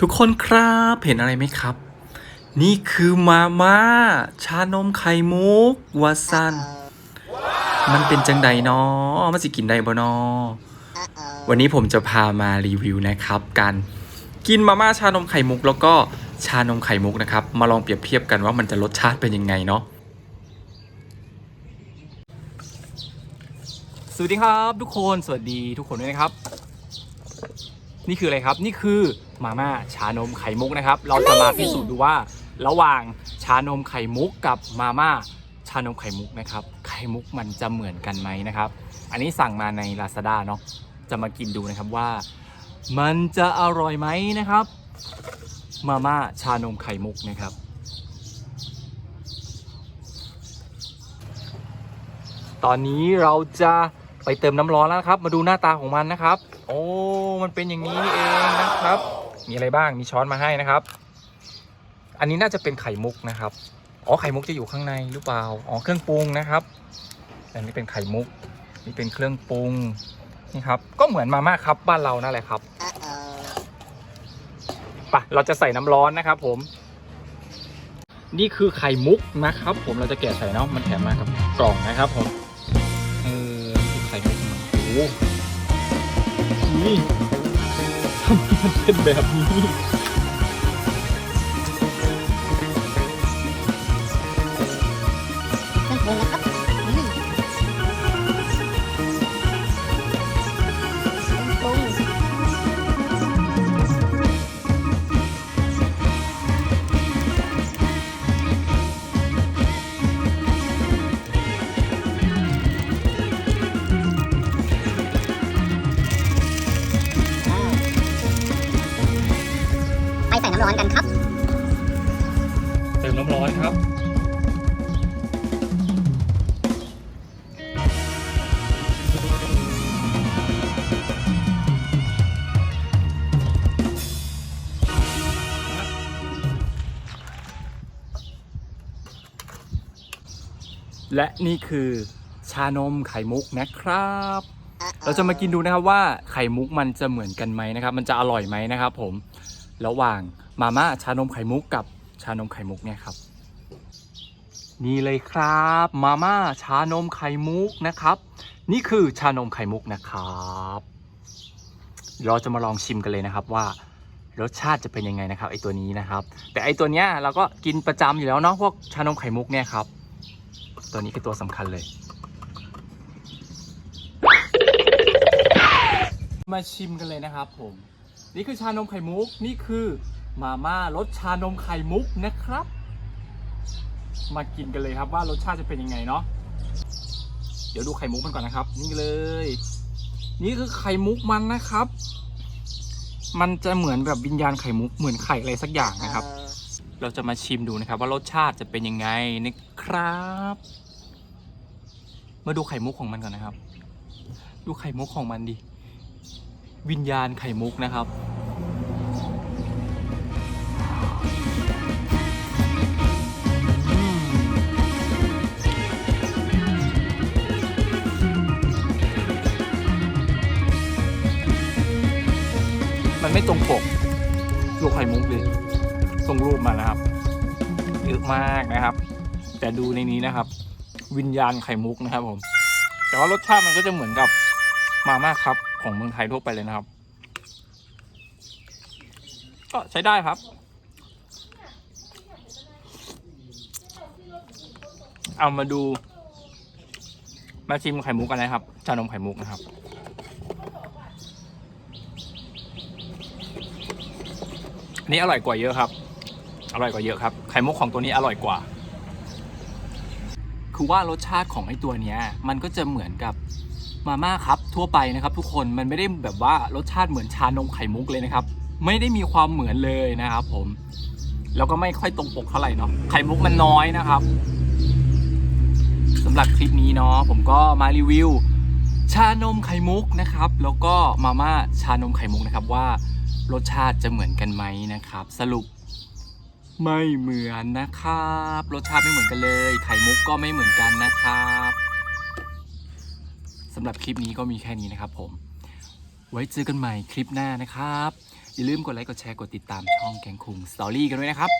ทุกคนครับเห็นอะไรไหมครับ นี่คือมาม่าชานมไข่มุกวาซันมันเป็นจังใดเนาะมันสิกินได้บ่นาะวันนี้ผมจะพามารีวิวนะครับการกินมาม่าชานมไข่มุก แล้วก็ชานมไข่มุกนะครับ มาลองเปรียบเทียบกันว่ามันจะรสชาติเป็นยังไงเนาะสวัสดีครับทุกคนสวัสดีทุกคนด้วยนะครับ นี่คืออะไรครับ นี่คือมาม่าชานมไข่มุกนะครับ เราจะมาพิสูจน์ดูว่าระหว่างชานมไข่มุกกับมาม่าชานมไข่มุกนะครับ ไข่มุกมันจะเหมือนกันไหมนะครับ อันนี้สั่งมาใน Lazada เนาะ จะมากินดูนะครับว่า มันจะอร่อยไหมนะครับ มาม่าชานมไข่มุกนะครับ ตอนนี้เราจะ ไปเติมน้ำร้อนแล้วนะครับ มาดูหน้าตาของมันนะครับ โอ้ มันเป็นอย่างนี้นี่เองนะครับ มีอะไรบ้าง มีช้อนมาให้นะครับ อันนี้น่าจะเป็นไข่มุกนะครับ อ๋อ ไข่มุกจะอยู่ข้างในหรือเปล่า อ๋อ เครื่องปรุงนะครับ อันนี้เป็นไข่มุก นี่เป็นเครื่องปรุง นี่ครับ ก็เหมือนมาม่าครับบ้านเรานั่นแหละครับไปะเราจะใส่น้ำร้อนนะครับผม นี่คือไข่มุกนะครับ ผม เราจะแกะใส่เนาะ มันแถมมากับกล่องนะครับผม นี่ทำไมมันเป็นแบบนี้ ครับ เติมน้ำร้อนครับ และนี่คือชานมไข่มุกนะครับ เราจะมากินดูนะครับว่าไข่มุกมันจะเหมือนกันไหมนะครับ มันจะอร่อยไหมนะครับผม ระหว่าง มาม่าชานมไข่มุกกับชานมไข่มุกเนี่ยครับ นี่เลยครับมาม่าชานมไข่มุกนะครับ นี่คือชานมไข่มุกนะครับเราจะมาลองชิมกันเลยนะครับว่ารสชาติจะเป็นยังไงนะครับไอตัวนี้นะครับ แต่ไอตัวเนี้ยเราก็กินประจำอยู่แล้วเนาะพวกชานมไข่มุกเนี่ยครับ ตัวนี้คือตัวสำคัญเลย มาชิมกันเลยนะครับผม นี่คือชานมไข่มุกนี่คือ มาม่ารสชานมไข่มุกนะครับ มากินกันเลยครับว่ารสชาติจะเป็นยังไงเนาะเดี๋ยวดูไข่มุกมันก่อนนะครับ นี่เลย นี่คือไข่มุกมันนะครับ มันจะเหมือนแบบวิญญาณไข่มุกเหมือนไข่อะไรสักอย่างนะครับ เราจะมาชิมดูนะครับ ว่ารสชาติจะเป็นยังไงนะครับ มาดูไข่มุกของมันก่อนนะครับ ดูไข่มุกของมันดิวิญญาณไข่มุกนะครับ มันไม่ตรงปกลูกไข่มุกเลยส่งรูปมานะครับ เยอะมากนะครับ แต่ดูในนี้นะครับ วิญญาณไข่มุกนะครับ ผม แต่ว่ารสชาติมันก็จะเหมือนกับมาม่าครับของเมืองไทยทั่วไปเลยนะครับ ก็ใช้ได้ครับ เอามาดู มาชิมไข่มุกกันนะครับ ชานมไข่มุกนะครับ อัน นี้อร่อยกว่าเยอะครับ อร่อยกว่าเยอะครับ ไข่มุกของตัวนี้อร่อยกว่า คือว่ารสชาติของไอ้ตัวเนี้ย มันก็จะเหมือนกับมาม่าครับทั่วไปนะครับ ทุกคนมันไม่ได้แบบว่ารสชาติเหมือนชานมไข่มุกเลยนะครับ ไม่ได้มีความเหมือนเลยนะครับ ผม แล้วก็ไม่ค่อยตรงปกเท่าไหร่เนาะไข่มุกมันน้อยนะครับสำหรับคลิปนี้เนาะผมก็มารีวิวชานมไข่มุกนะครับ แล้วก็มาม่าชานมไข่มุกนะครับว่า รสชาติจะเหมือนกันไหมนะครับ สรุปไม่เหมือนนะครับ รสชาติไม่เหมือนกันเลย ไข่มุกก็ไม่เหมือนกันนะครับสำหรับคลิปนี้ก็มีแค่นี้นะครับผม ไว้เจอกันใหม่คลิปหน้านะครับ อย่าลืมกดไลค์กดแชร์กดติดตามช่องแกงคุงสตอรี่กันด้วยนะครับ